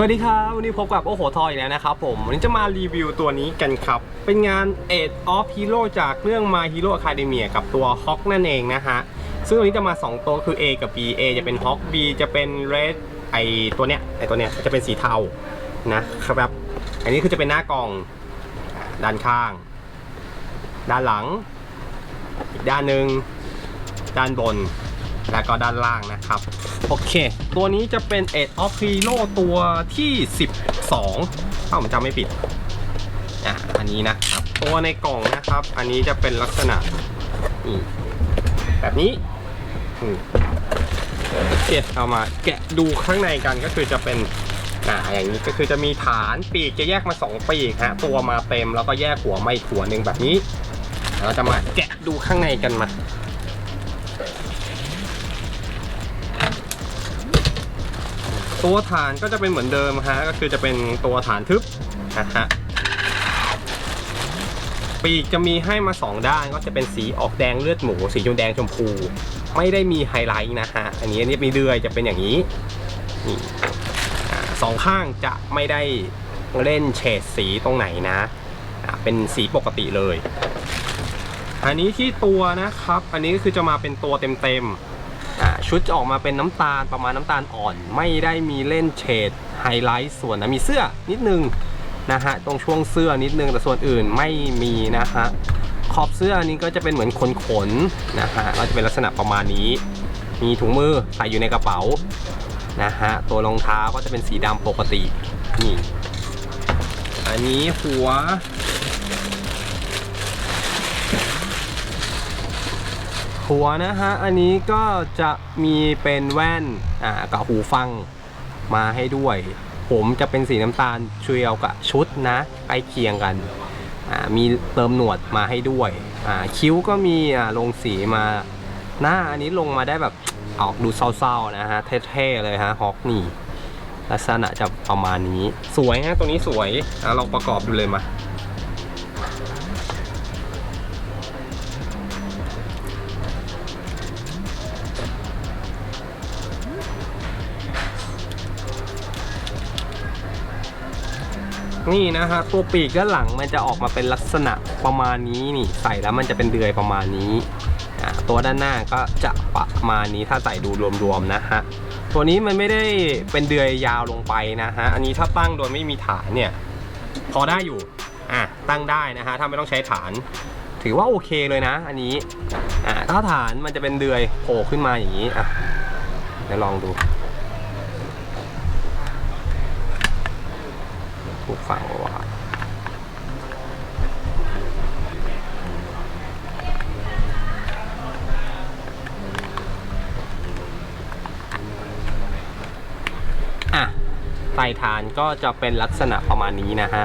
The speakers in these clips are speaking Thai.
สวัสดีครับ วันนี้พบกับโอโหทอยอีกแล้วนะครับผมวันนี้จะมารีวิวตัวนี้กันครับ เป็นงาน Age of Hero จากเรื่อง My Hero Academia กับตัว Hawk นั่นเองนะฮะ ซึ่งวันนี้จะมา 2 ตัวคือ A กับ B A จะเป็น Hawk B จะเป็น Red ไอตัวเนี้ยไอตัวเนี้ยจะเป็นสีเทานะครับ อันนี้คือจะเป็นหน้ากล่องด้านข้าง ด้านหลัง อีกด้านหนึ่งด้านบน แล้วก็ด้านล่างนะครับ โอเค ตัวนี้จะเป็น Age of Hero ตัวที่ 12 ถ้าผมจำไม่ผิดอะอันนี้นะครับ ตัวในกล่องนะครับ อันนี้จะเป็นลักษณะนี่แบบนี้โอเคเอามาแกะดูข้างในกันก็คือจะเป็นอ่าอย่างนี้ก็คือจะมีฐานปีกจะแยกมา 2 ปีกฮะตัวมาเต็มแล้วก็แยกหัวไมาอีกหัวหนึ่งแบบนี้เราจะมาแกะดูข้างในกันมา ตัวฐานก็จะเป็นเหมือนเดิมฮะก็คือจะเป็นตัวฐานทึบนะฮะปีกจะมีให้มา 2 ด้านก็จะเป็นสีออกแดงเลือดหมู สีชมแดงชมพู ไม่ได้มีไฮไลท์นะฮะอันนี้อันนี้มีเดือยจะเป็นอย่างนี้นี่สองข้างจะไม่ได้เล่นเฉดสีตรงไหนนะเป็นสีปกติเลย อันนี้ที่ตัวนะครับ อันนี้ก็คือจะมาเป็นตัวเต็มๆ ชุดจะออกมาเป็นน้ำตาลประมาณน้ำตาลอ่อน ไม่ได้มีเล่นเฉดไฮไลท์ส่วนนะมีเสื้อนิดนึงนะฮะตรงช่วงเสื้อนิดนึงแต่ส่วนอื่นไม่มีนะฮะขอบเสื้อนี้ก็จะเป็นเหมือนขนขนๆนะฮะก็จะเป็นลักษณะประมาณนี้ มีถุงมือใส่อยู่ในกระเป๋านะฮะตัวรองเท้าก็จะเป็นสีดำปกตินี่อันนี้หัว หัวนะฮะ อันนี้ก็จะมีเป็นแว่นอ่ากับหูฟังมาให้ด้วย ผมจะเป็นสีน้ำตาลเชียวกับชุดนะใกล้เคียงกันอ่ามีเติมหนวดมาให้ด้วยอ่าคิ้วก็มีอ่าลงสีมาหน้าอันนี้ลงมาได้แบบออกดูเศร้าๆนะฮะเท่ๆเลยฮะฮอกนี่ลักษณะจะประมาณนี้ สวยฮะตัวนี้สวยอะลองประกอบดูเลยมา นี่นะฮะตัวปีกด้านหลังมันจะออกมาเป็นลักษณะประมาณนี้นี่ใส่แล้วมันจะเป็นเดือยประมาณนี้ตัวด้านหน้าก็จะประมาณนี้ถ้าใส่ดูรวมๆนะฮะตัวนี้มันไม่ได้เป็นเดือยยาวลงไปนะฮะอันนี้ถ้าตั้งโดยไม่มีฐานเนี่ยพอได้อยู่อะตั้งได้นะฮะถ้าไม่ต้องใช้ฐาน ถือว่าโอเคเลยนะ อันนี้อ่าถ้าฐานมันจะเป็นเดือยโผล่ขึ้นมาอย่างนี้อะเดี๋ยวลองดู ไต่ฐานก็จะเป็นลักษณะประมาณนี้นะฮะ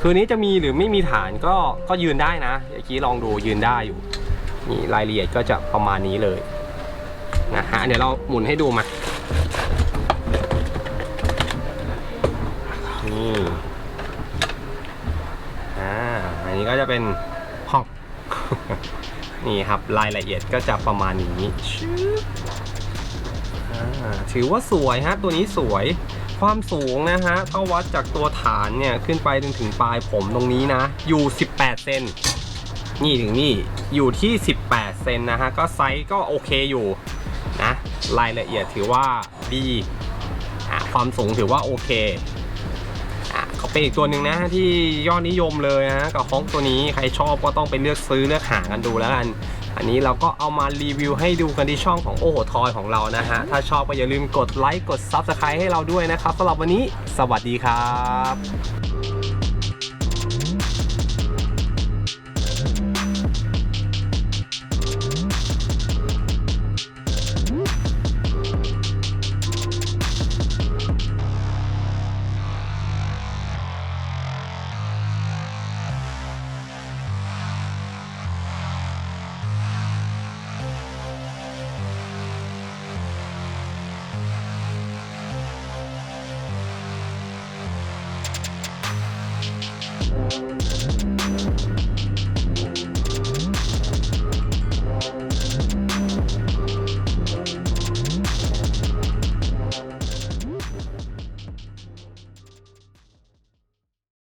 คืนนี้จะมีหรือไม่มีฐานก็ก็ยืนได้นะเมื่อกี้ลองดูยืนได้อยู่นี่รายละเอียดก็จะประมาณนี้เลยนะฮะเดี๋ยวเราหมุนให้ดูมานี่อ่าอันนี้ก็จะเป็นห้องนี่ครับรายละเอียดก็จะประมาณนี้ชึบอ่าถือว่าสวยฮะตัวนี้สวย ความสูงนะฮะถ้าวัดจากตัวฐานเนี่ยขึ้นไปจนถึงปลายผมตรงนี้นะ อยู่ 18 เซนนี่ถึงนี่อยู่ที่ 18 เซนนะฮะ ก็ไซส์ก็โอเคอยู่นะ รายละเอียดถือว่าดีอ่าความสูงถือว่าโอเค เป็นอีกตัวหนึ่งนะที่ยอดนิยมเลยนะกับฮองตัวนี้ใครชอบก็ต้องไปเลือกซื้อเลือกหากันดูแล้วกัน อันนี้เราก็เอามารีวิวให้ดูกันที่ช่องของโอโหทอยของเรานะฮะ ถ้าชอบก็อย่าลืมกดไลค์กด Subscribe ให้เราด้วยนะครับสำหรับวันนี้ สวัสดีครับ